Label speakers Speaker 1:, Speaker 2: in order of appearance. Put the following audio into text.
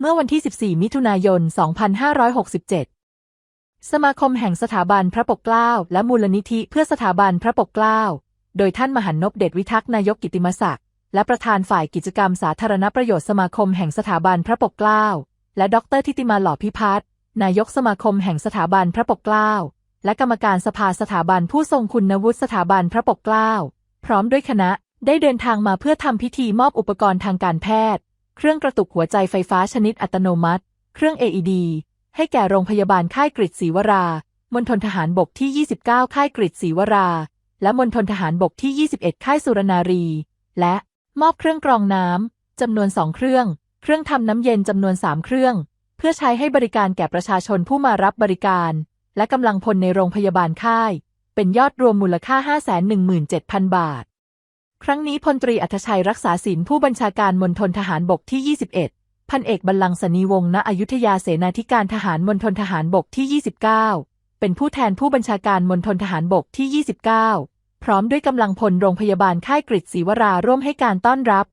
Speaker 1: เมื่อวันที่ 14 มิถุนายน 2567 สมาคมแห่งสถาบันพระปกเกล้า และมูลนิธิเพื่อสถาบันพระปกเกล้า โดยท่านมหันนพเดชวิทักษ์นายกกิตติมศักดิ์และประธานฝ่ายกิจกรรมสาธารณประโยชน์สมาคมแห่งสถาบันพระปกเกล้า และดรทิติมาหล่อพิพัฒน์นายกสมาคมแห่งสถาบันพระปกเกล้า และกรรมการสภาสถาบันผู้ทรงคุณวุฒิสถาบันพระปกเกล้า พร้อมด้วยคณะได้เดินทางมาเพื่อทำพิธีมอบอุปกรณ์ทางการแพทย์ เครื่องกระตุกหัวใจไฟฟ้าชนิดอัตโนมัติ เครื่อง AED ให้แก่โรงพยาบาลค่ายกริศรีวรามณฑลทหารบกที่ 29 ค่ายกริชศรีวรา และมณฑลทหารบกที่ 21 ค่ายสุรนารี และมอบเครื่องกรองน้ำจำนวน2เครื่อง เครื่องทำน้ำเย็นจำนวน3เครื่อง เพื่อใช้ให้บริการแก่ประชาชนผู้มารับบริการ และกำลังพลในโรงพยาบาลค่าย เป็นยอดรวมมูลค่า 517,000 บาท ครั้งนี้พลตรีอัธชัยรักษาศิลป์ผู้บัญชาการมณฑลทหารบกที่ 21 พันเอกบรรลังสนีวงศ์ณอยุธยาเสนาธิการทหารมณฑลทหารบกที่ 29 เป็นผู้แทนผู้บัญชาการมณฑลทหารบกที่ 29 พร้อมด้วยกำลังพลโรงพยาบาลค่ายกริชศรีวราร่วมให้การต้อนรับ